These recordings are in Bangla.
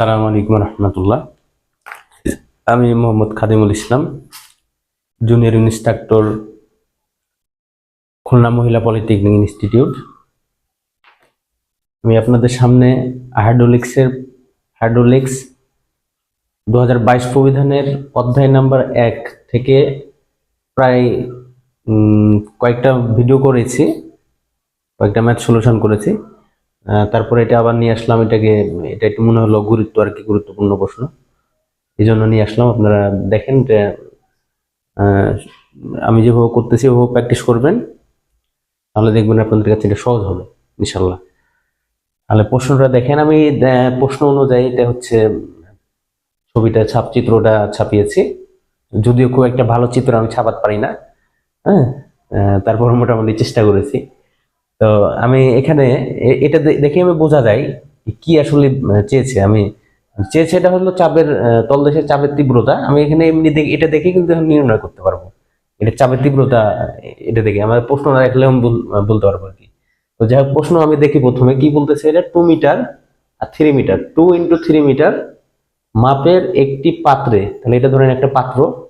সালাম আলাইকুম রহমতুল্লাহ। আমি মোহাম্মদ খাদিমুল ইসলাম জুনিয়র ইনস্ট্রাক্টর খুলনা মহিলা পলিটেকনিক ইনস্টিটিউট। আমি আপনাদের সামনে হাইড্রোলিক্সের হাইড্রোলিক্স দু হাজার বাইশ প্রবিধানের অধ্যায় নাম্বার এক থেকে প্রায় কয়েকটা ভিডিও করেছি, কয়েকটা ম্যাথ সলিউশন করেছি। তারপরে এটা আবার নিয়ে আসলাম, এটাকে, এটা একটু মনে হলো গুরুত্ব আর কি, গুরুত্বপূর্ণ প্রশ্ন। এই জন্য নিয়ে আসলাম, আপনারা দেখেন যে আমি যেভাবে করতেছি, ওভাবে প্র্যাকটিস করবেন, তাহলে দেখবেন আপনাদের কাছে এটা সহজ হবে ইনশাল্লাহ তাহলে প্রশ্নটা দেখেন, আমি প্রশ্ন অনুযায়ী এটা হচ্ছে, ছবিটা, ছাপচিত্রটা ছাপিয়েছি। যদিও খুব একটা ভালো চিত্র আমি ছাপাতে পারি না হ্যাঁ? তারপর মোটামুটি চেষ্টা করেছি। তো আমি এখানে এটা দেখে আমি বোঝা যায় কি আসলে চেয়েছে। আমি চেয়েছে এটা হলো চাপের তলদেশের চাপের তীব্রতা। আমি এখানে এমনি দেখে, এটা দেখে কিন্তু নির্ণয় করতে পারব। এটা চাপের তীব্রতা, এটা দেখে। আমার প্রশ্ন না রাখলে আমি বল- বলতে পারব আর কি। তো যাই হোক, প্রশ্ন আমি দেখি প্রথমে। কি বলতেছে এটা? টু মিটার আর three metre two into three metre মাপের একটি পাত্রে, তাহলে এটা ধরেন একটা পাত্র,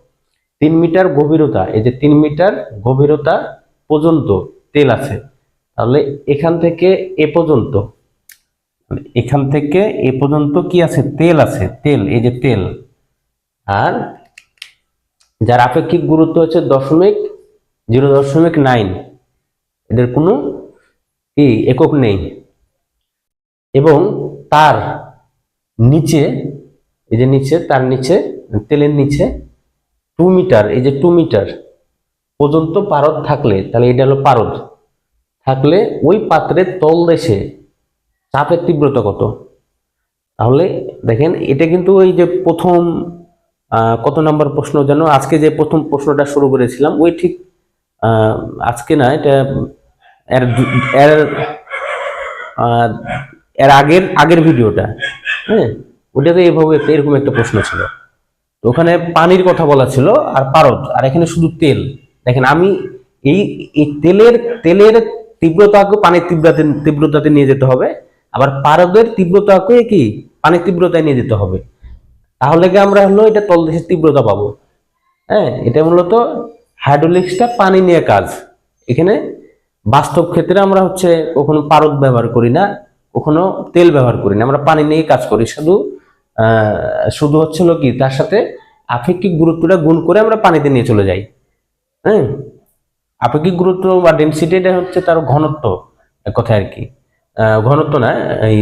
তিন মিটার গভীরতা। এই যে তিন মিটার গভীরতা পর্যন্ত তেল আছে। তাহলে এখান থেকে এ পর্যন্ত। এখান থেকে এ পর্যন্ত কি আছে? তেল আছে, তেল, এই যে তেল। আর যার আপেক্ষিক গুরুত্ব হচ্ছে দশমিক জিরো দশমিক নাইন। এদের কোনো কি একক নেই। এবং তার নিচে, এই যে নিচে, তার নিচে, তেলের নিচে টু মিটার এই যে টু মিটার পর্যন্ত পারদ থাকলে, তাহলে এটা হলো পারদ। থাকলে ওই পাত্রের তলদেশে চাপের তীব্রতা কত? তাহলে দেখেন, এটা কিন্তু ওই যে প্রথম কত নম্বর প্রশ্ন যেন আজকে যে প্রথম প্রশ্নটা শুরু করেছিলাম, ওই ঠিক আজকে না, এটা এর এর এর আগের আগের ভিডিওটা হ্যাঁ? ওটাতে এইভাবে একটা এরকম একটা প্রশ্ন ছিল। তো ওখানে পানির কথা বলা ছিল আর পারদ, আর এখানে শুধু তেল। দেখেন, আমি এই তেলের তেলের তীব্রতাকে পানির তীব্রতাতে তীব্রতাতে নিয়ে যেতে হবে। আবার পারদের তীব্রতাকে কি? পানির তীব্রতায় নিয়ে যেতে হবে। তাহলে কি আমরা হলো এটা তলদেশের তীব্রতা পাবো? হ্যাঁ এটা মূলত হাইড্রোলিক্সটা পানি নিয়ে কাজ। এখানে বাস্তব ক্ষেত্রে আমরা হচ্ছে কখনো পারদ ব্যবহার করি না, কখনো তেল ব্যবহার করি না। আমরা পানি নিয়ে কাজ করি। শুধু শুধু হচ্ছিল কি? তার সাথে আপেক্ষিক গুরুত্বটা গুণ করে আমরা পানিতে নিয়ে চলে যাই। হ্যাঁ আপেক্ষিক গুরুত্ব বা ডেনসিটি এটা হচ্ছে তার ঘনত্ব কথায় আর কি? ঘনত্ব না, এই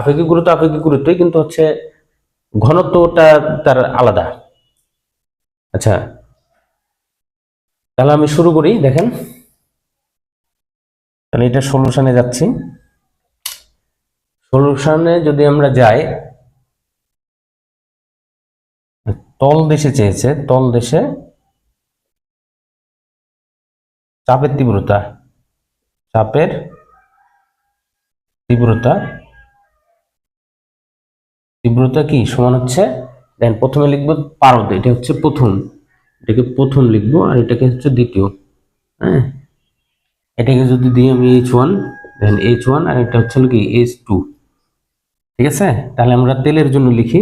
আপেক্ষিক গুরুত্ব আপেক্ষিক গুরুত্বই কিন্তু হচ্ছে ঘনত্বটা তার আলাদা। আচ্ছা তাহলে আমি শুরু করি, দেখেন। তাহলে এটা সলিউশনে যাচ্ছি। সলিউশনে যদি আমরা যাই, তল দেশে চেয়েছে, তল দেশে চাপের তীব্রতা। চাপের তীব্রতা। তীব্রতা কি? সমান হচ্ছে, দেন প্রথমে লিখব পারদ, এটা হচ্ছে প্রথম। এটাকে প্রথম লিখব আর এটাকে হচ্ছে দ্বিতীয়। হ্যাঁ? এটাকে যদি দিই আমি H one then H one আর এটা হচ্ছে কি এইচ টু ঠিক আছে? তাহলে আমরা তেলের জন্য লিখি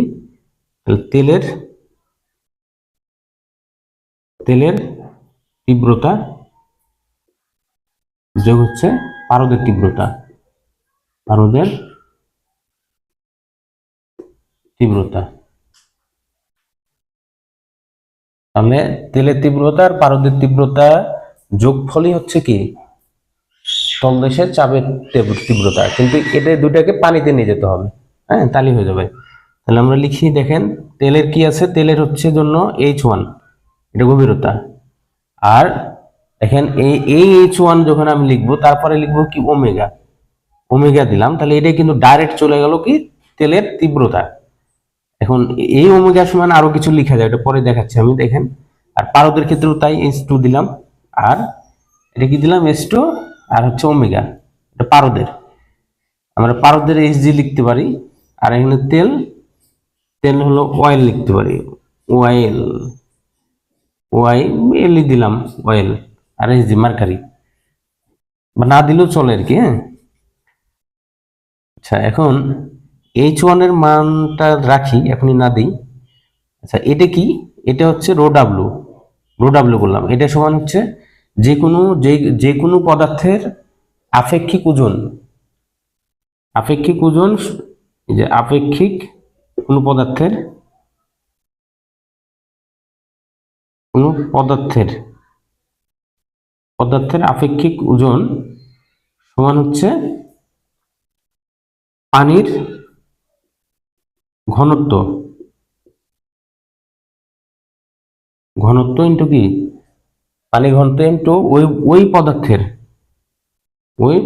তেলের তেলের তীব্রতা যোগ হচ্ছে পারদের তীব্রতা। পারদের তীব্রতা। তাহলে তেলের তীব্রতা আর পারদের তীব্রতা যোগফলই হচ্ছে কি? তলদেশের চাপের তীব্রতা। কিন্তু এটা দুটাকে পানিতে নিয়ে যেতে হবে। হ্যাঁ তাহলে হয়ে যাবে। তাহলে আমরা লিখি, দেখেন, তেলের কি আছে? তেলের হচ্ছে জন্য এইচ ওয়ান এটা গভীরতা। আর দেখেন, এই এই এইচ ওয়ান যখন আমি লিখব, তারপরে লিখব কি ওমেগা? ওমেগা দিলাম, তাহলে এটা কিন্তু ডাইরেক্ট চলে গেল কি? তেলের তীব্রতা। এখন এই ওমেগা সমান আরও কিছু লেখা যায়, এটা পরে দেখাচ্ছি আমি, দেখেন। আর পারদের ক্ষেত্রেও তাই এস টু দিলাম। আর এটা কি দিলাম? এস টু আর হচ্ছে ওমেগা। এটা পারদের। আমরা পারদের এস জি লিখতে পারি, আর এখানে তেল তেল হলো অয়েল লিখতে পারি। অয়েল ওয়াই এলই দিলাম অয়েল আর এস জি মার্কারি। বা না দিলেও চলে আর কি হ্যাঁ? আচ্ছা এখন এইচ ওয়ানের মানটা রাখি, এখনই না দিই। আচ্ছা এটা কি? এটা হচ্ছে রো ডাব্লু। রো ডাব্লু বললাম। এটা সমান হচ্ছে যে কোনো যে যে কোনো পদার্থের আপেক্ষিক ওজন। আপেক্ষিক ওজন যে আপেক্ষিক কোনো পদার্থের কোনো পদার্থের পদার্থের আপেক্ষিক ওজন সমান হচ্ছে পানির ঘনত্ব। ঘনত্ব ইন্টু কি? পানি ঘনত্ব ইন্টু ওই ওই পদার্থের ওই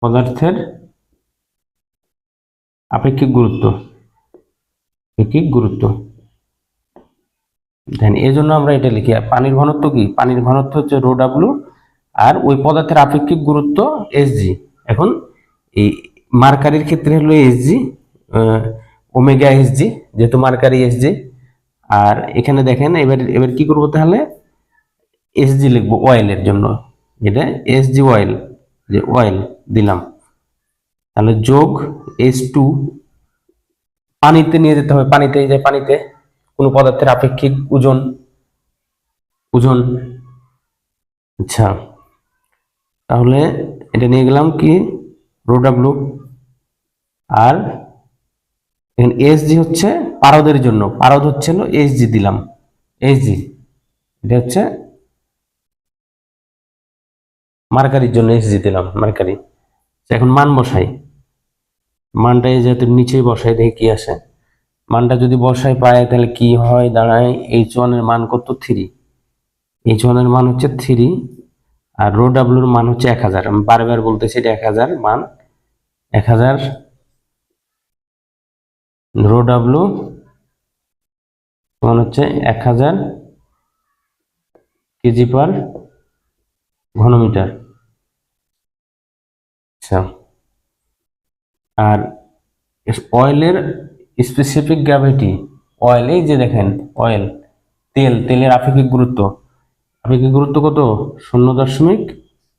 পদার্থের আপেক্ষিক গুরুত্ব। আপেক্ষিক গুরুত্ব। দেন এই জন্য আমরা এটা লিখি। পানির ঘনত্ব কি? পানির ঘনত্ব হচ্ছে রো ডাব্লু আর ওই পদার্থের আপেক্ষিক গুরুত্ব এসজি এখন এই মার্কারির ক্ষেত্রে হলো এসজি ওমেগা এসজি যেহেতু মার্কারি এসজি আর এখানে দেখেন, এবার এবার কি করব তাহলে? এসজি লিখব অয়েলের জন্য। এটা এসজি অয়েল যে অয়েল দিলাম। তাহলে যোগ এস টু, পানিতে নিয়ে যেতে হবে, পানিতে যে পানিতে। কোনো পদার্থের আপেক্ষিক ওজন? ওজন? আচ্ছা। তাহলে এটা নিয়ে গেলাম কি? রো ডাব্লু আর এখানে এস জি হচ্ছে পারদের জন্য। পারদ হচ্ছিল এস জি দিলাম। এস জি এটা হচ্ছে মার্কারির জন্য এস জি দিলাম মার্কারি। আচ্ছা, এখন মান বসাই। মানটা এই যেহেতু নিচেই বসাই দেখি কি আসে। মানটা যদি বসাই পায়, তাহলে কি হয়? দাঁড়ায় এইচ ওয়ানের মান কত? থ্রি। এইচ ওয়ানের মান হচ্ছে থ্রি, আর রো ডাব্লুর মান হচ্ছে এক হাজার। আমি বারবার বলতেছি এটা এক হাজার মান, এক হাজার। রো ডাব্লু মান হচ্ছে এক হাজার কেজি পার ঘনমিটার। আচ্ছা। আর অয়েলের স্পেসিফিক গ্র্যাভিটি অয়েল এই যে দেখেন অয়েল তেল, তেলের আপেক্ষিক গুরুত্ব। আপেক্ষিক গুরুত্ব কত? শূন্য দশমিক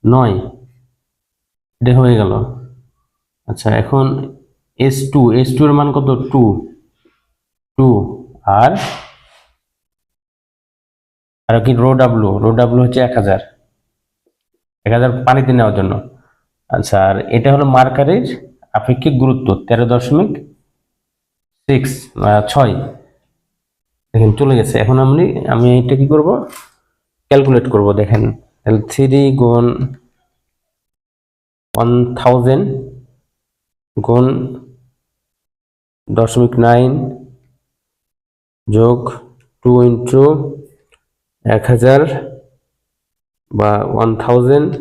নয়। এটা হয়ে গেল। আচ্ছা এখন এস টু এস টু এর মান কত? টু টু আর? আর কি? রো ডাব্লু রো ডাব্লু হচ্ছে এক হাজার। এক হাজার পানিতে নেওয়ার জন্য। আচ্ছা আর এটা হলো মার্কারের আপেক্ষিক গুরুত্ব, তেরো দশমিক সিক্স ছয়। দেখেন, চলে গেছে। এখন আমি আমি এটা কি করব? ক্যালকুলেট করব, দেখেন। থ্রি গুণ ওয়ান থাউজেন্ড গুণ দশমিক নাইন যোগ টু ইন্টু এক হাজার বা ওয়ান থাউজেন্ড,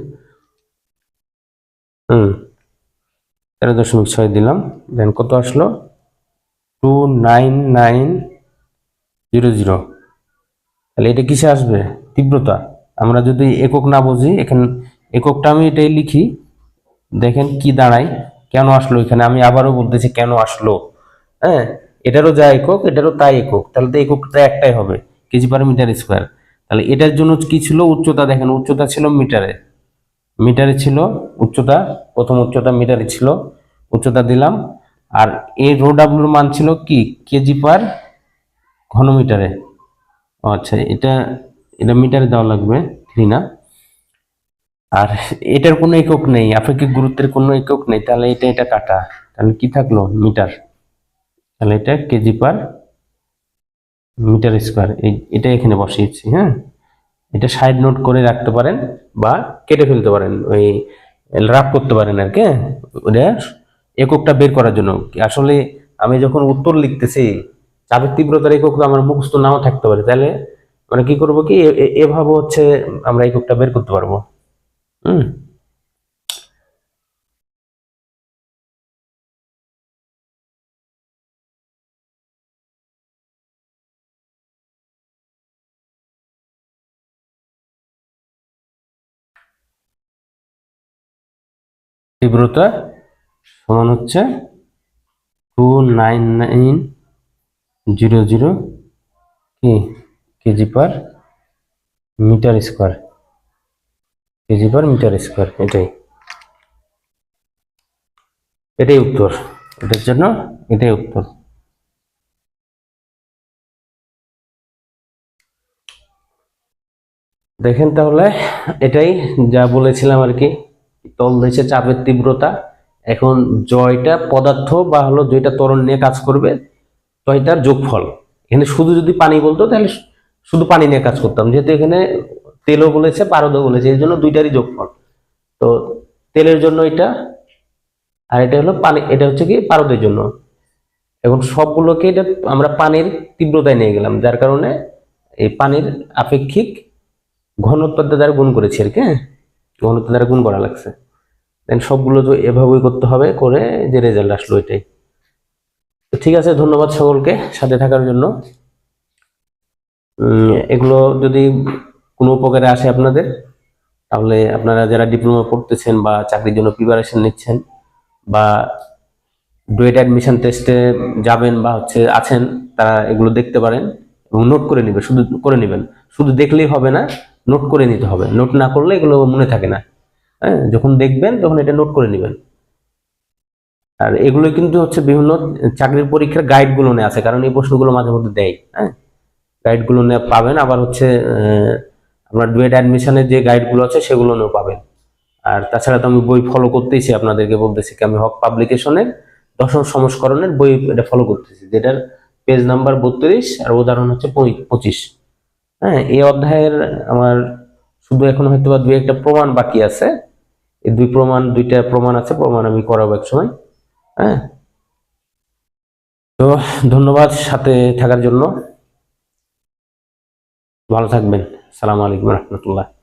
হুম তেরো দশমিক ছয় দিলাম। দেন কত আসলো? Two nine nine zero zero তাহলে এটা কিসে আসবে? তীব্রতা। আমরা যদি একক না বুঝি, এখানে এককটা আমি এটাই লিখি। দেখেন কি দাঁড়ায়। কেন আসলো এখানে? আমি আবারও বলতেছি কেন আসলো। হ্যাঁ এটারও যা একক, এটারও তাই একক। তাহলে তো এককটা একটাই হবে, কেজি পার মিটার স্কোয়ার। তাহলে এটার জন্য কি ছিল উচ্চতা? দেখেন, উচ্চতা ছিল মিটারে। মিটারে ছিল উচ্চতা, প্রথম উচ্চতা মিটারে ছিল। উচ্চতা দিলাম। আর এই রো ডাব্লুর মান ছিল কি? কেজি পার ঘনমিটারে। আচ্ছা এটা এটা মিটারে দেওয়া লাগবে থ্রি না আর এটার কোনো একক নেই, আপেক্ষিক গুরুত্বের কোনো একক নেই, তাহলে এটা এটা কাটা। তাহলে কি থাকল? মিটার। তাহলে এটা কেজি পার মিটার স্কোয়ার। এই, এটা এখানে বসিয়েছি হ্যাঁ? এটা সাইড নোট করে রাখতে পারেন বা কেটে ফেলতে পারেন, ওই, রাফ করতে পারেন আর কি হ্যাঁ? ওটা এককটা বের করার জন্য। আসলে আমি যখন উত্তর লিখতেছি, চাপের তীব্রতার একক আমার মুখস্থ নাও থাকতে পারে। তাহলে মানে কি করব কি? এভাবে হচ্ছে আমরা এককটা বের করতে পারব। হুম? তীব্রতা সমান হচ্ছে two nine nine zero zero কি kg per metre square kg per metre square এটাই। এটাই উত্তর। এটার জন্য এটাই উত্তর। দেখেন তাহলে, এটাই যা বলেছিলাম আর কি তলদেশে চাপের তীব্রতা। এখন জয়টা পদার্থ বা হলো দুইটা ত্বরণ নিয়ে কাজ করবে, জয়টার যোগফল। এখানে শুধু যদি পানি বলতো, তাহলে শুধু পানি নিয়ে কাজ করতাম। যেহেতু এখানে তেলও বলেছে, পারদও বলেছে, এই জন্য দুইটারই যোগফল। তো তেলের জন্য এটা, আর এটা হলো পানি, এটা হচ্ছে কি পারদের জন্য। এখন সবগুলোকে এটা আমরা পানির তীব্রতায় নিয়ে গেলাম, যার কারণে এই পানির আপেক্ষিক ঘনত্ব দ্বারা গুণ করেছি আর কি হ্যাঁ? ঘনত্ব দ্বারা গুণ করা লাগছে। দেন সবগুলো তো এভাবেই করতে হবে করে যে রেজাল্ট আসলো এটাই। তো ঠিক আছে, ধন্যবাদ সকলকে সাথে থাকার জন্য। এগুলো যদি কোনো উপকারে আসে আপনাদের, তাহলে আপনারা যারা ডিপ্লোমা পড়তেছেন বা চাকরির জন্য প্রিপারেশন নিচ্ছেন বা ডুয়েট অ্যাডমিশন টেস্টে যাবেন বা হচ্ছে আছেন, তারা এগুলো দেখতে পারেন এবং নোট করে নেবেন। শুধু, করে নেবেন। শুধু দেখলেই হবে না নোট করে নিতে হবে। নোট না করলে এগুলো মনে থাকে না। হ্যাঁ যখন দেখবেন তখন এটা নোট করে নেবেন। আর এগুলো কিন্তু হচ্ছে বিভিন্ন চাকরির পরীক্ষার গাইডগুলো নিয়ে আছে, কারণ এই প্রশ্নগুলো মাঝে মধ্যে দেয় হ্যাঁ। গাইডগুলো নিয়ে পাবেন, আবার হচ্ছে আপনার ডুয়েট অ্যাডমিশনের যে গাইডগুলো আছে সেগুলো নিয়েও পাবেন। আর তাছাড়া তো আমি বই ফলো করতেইছি আপনাদেরকে বলতেছি কি, আমি হক পাবলিকেশনের দশম সংস্করণের বই এটা ফলো করতেছি, যেটার পেজ নাম্বার বত্রিশ আর উদাহরণ হচ্ছে পঁচিশ। হ্যাঁ এই অধ্যায়ের আমার শুধু এখন হয়তো বা দুই একটা প্রমাণ বাকি আছে এই দুই প্রমাণ, দুইটা প্রমাণ আছে, প্রমাণ আমি করাবো এক সময়। হ্যাঁ? তো ধন্যবাদ সাথে থাকার জন্য। ভালো থাকবেন। সালাম আলাইকুম রহমতুল্লাহ।